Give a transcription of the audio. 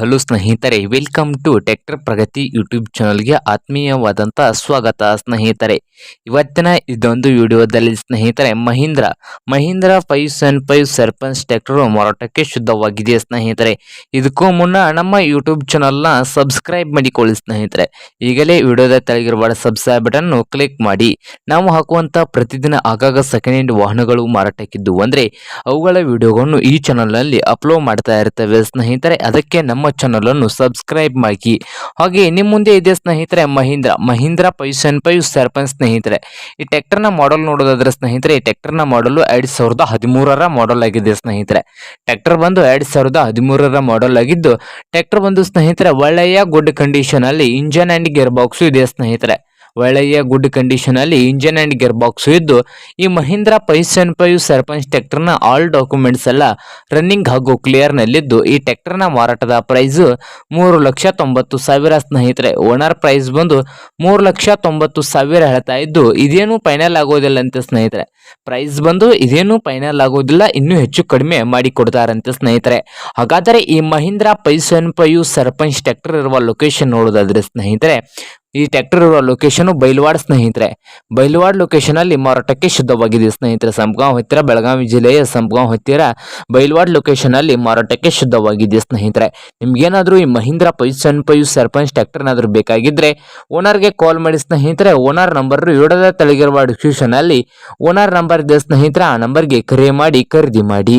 Hello ಸ್ನೇಹಿತರೆ, welcome to tractor Pragati YouTube ಚಾನಲ್ಗೆ ಆತ್ಮೀಯವಾದಂಥ ಸ್ವಾಗತ ಸ್ನೇಹಿತರೆ. ಇವತ್ತಿನ ಇದೊಂದು ವಿಡಿಯೋದಲ್ಲಿ ಸ್ನೇಹಿತರೆ, Mahindra Mahindra five seven five Sarpanch tractor ಮಾರಾಟಕ್ಕೆ ಶುದ್ಧವಾಗಿದೆ ಸ್ನೇಹಿತರೆ. ಇದಕ್ಕೂ ಮುನ್ನ ನಮ್ಮ ಯೂಟ್ಯೂಬ್ ಚಾನಲ್ನ ಸಬ್ಸ್ಕ್ರೈಬ್ ಮಾಡಿಕೊಳ್ಳಿ ಸ್ನೇಹಿತರೆ. ಈಗಲೇ ವಿಡಿಯೋದ ತೆಳಗಿರುವ ಸಬ್ಸ್ಕ್ರೈಬ್ ಬಟನ್ ಕ್ಲಿಕ್ ಮಾಡಿ. ನಾವು ಹಾಕುವಂಥ ಪ್ರತಿದಿನ ಆಗಾಗ ಸೆಕೆಂಡ್ ಹ್ಯಾಂಡ್ ವಾಹನಗಳು ಮಾರಾಟಕ್ಕಿದ್ದು ಅಂದರೆ ಅವುಗಳ ವಿಡಿಯೋಗಳನ್ನು ಈ ಚಾನಲ್ನಲ್ಲಿ ಅಪ್ಲೋಡ್ ಮಾಡ್ತಾ ಇರ್ತವೆ ಸ್ನೇಹಿತರೆ. ಅದಕ್ಕೆ ನಮ್ಮ ಚಾನಲನ್ನು ಸಬ್ಸ್ಕ್ರೈಬ್ ಮಾಡಿ. ಹಾಗೆ ನಿಮ್ಮ ಮುಂದೆ ಇದೆ ಸ್ನೇಹಿತರೆ ಮಹೀಂದ್ರ ಮಹೀಂದ್ರ ಪೈಸನ್ ಪೈ ಸರ್ಪಂಚ್ ಸ್ನೇಹಿತರೆ. ಈ ಟ್ಯಾಕ್ಟರ್ನ ಮಾಡೆಲ್ ನೋಡೋದಾದ್ರೆ ಸ್ನೇಹಿತರೆ, ಈ ಟ್ಯಾಕ್ಟರ್ನ ಮಾಡಲು ಎರಡು ಸಾವಿರದ ಹದಿಮೂರರ ಮಾಡೆಲ್ ಆಗಿದೆ ಸ್ನೇಹಿತರೆ. ಟ್ಯಾಕ್ಟರ್ ಬಂದು ಎರಡು ಸಾವಿರದ ಹದಿಮೂರರ ಮಾಡೆಲ್ ಆಗಿದ್ದು ಟ್ಯಾಕ್ಟರ್ ಬಂದು ಸ್ನೇಹಿತರೆ ಒಳ್ಳೆಯ ಗುಡ್ ಕಂಡೀಷನ್ ಅಲ್ಲಿ ಇಂಜನ್ ಅಂಡ್ ಗೇರ್ ಬಾಕ್ಸ್ ಇದೆ ಸ್ನೇಹಿತರೆ. ಒಳ್ಳೆಯ ಗುಡ್ ಕಂಡೀಷನ್ ಅಲ್ಲಿ ಇಂಜಿನ್ ಅಂಡ್ ಗೇರ್ ಬಾಕ್ಸ್ ಇದ್ದು, ಈ ಮಹೀಂದ್ರ ಪೈಸನ್ ಫೈವ್ ಸರ್ಪಂಚ್ ಟ್ರ್ಯಾಕ್ಟರ್ನ ಆಲ್ ಡಾಕ್ಯುಮೆಂಟ್ಸ್ ಎಲ್ಲ ರನ್ನಿಂಗ್ ಹಾಗೂ ಕ್ಲಿಯರ್ ನಲ್ಲಿದ್ದು, ಈ ಟ್ರ್ಯಾಕ್ಟರ್ನ ಮಾರಾಟದ ಪ್ರೈಸ್ ಮೂರು ಲಕ್ಷ ತೊಂಬತ್ತು ಸಾವಿರ ಸ್ನೇಹಿತರೆ. ಓನರ್ ಪ್ರೈಸ್ ಬಂದು ಮೂರು ಲಕ್ಷ ತೊಂಬತ್ತು ಸಾವಿರ ಹೇಳ್ತಾ ಇದ್ದು, ಇದೇನು ಫೈನಲ್ ಆಗೋದಿಲ್ಲ ಅಂತ ಸ್ನೇಹಿತರೆ. ಪ್ರೈಸ್ ಬಂದು ಇದೇನು ಫೈನಲ್ ಆಗೋದಿಲ್ಲ, ಇನ್ನೂ ಹೆಚ್ಚು ಕಡಿಮೆ ಮಾಡಿಕೊಡ್ತಾರಂತೆ ಸ್ನೇಹಿತರೆ. ಹಾಗಾದರೆ ಈ ಮಹೀಂದ್ರ ಪೈಸನ್ ಪೈಯು ಸರ್ಪಂಚ್ ಟ್ರ್ಯಾಕ್ಟರ್ ಇರುವ ಲೊಕೇಶನ್ ನೋಡೋದಾದ್ರೆ ಸ್ನೇಹಿತರೆ ಈ ಟ್ರ್ಯಾಕ್ಟರ್ ಇರುವ ಲೊಕೇಶನ್ ಬೈಲ್ವಾಡ್ ಸ್ನೇಹಿತರೆ. ಬೈಲ್ವಾಡ್ ಲೊಕೇಶನ್ ಅಲ್ಲಿ ಮಾರಾಟಕ್ಕೆ ಶುದ್ಧವಾಗಿದೆ ಸ್ನೇಹಿತರೆ. ಸಂಪಗಾಂವ್ ಹತ್ತಿರ, ಬೆಳಗಾವಿ ಜಿಲ್ಲೆಯ ಸಂಪಗಾಂವ್ ಹತ್ತಿರ ಬೈಲ್ವಾಡ್ ಲೊಕೇಶನ್ ಅಲ್ಲಿ ಮಾರಾಟಕ್ಕೆ ಶುದ್ಧವಾಗಿದೆ ಸ್ನೇಹಿತರೆ. ನಿಮ್ಗೇನಾದ್ರೂ ಈ ಮಹೀಂದ್ರ ಪೈಸನ್ ಪೈಸ್, ಸರ್ಪಂಚ್ ಟ್ರ್ಯಾಕ್ಟರ್ ಏನಾದ್ರೂ ಬೇಕಾಗಿದ್ರೆ ಓನರ್ಗೆ ಕಾಲ್ ಮಾಡಿ ಸ್ನೇಹಿತರೆ. ಓನರ್ ನಂಬರ್ ಯೋಡದ ತೆಳಗಿರುವ ಡಿಸ್ಕ್ರಿಪ್ಷನ್ ಅಲ್ಲಿ ಓನರ್ ನಂಬರ್ ಇದೆ ಸ್ನೇಹಿತರೆ. ಆ ನಂಬರ್ಗೆ ಕರೆ ಮಾಡಿ, ಖರೀದಿ ಮಾಡಿ.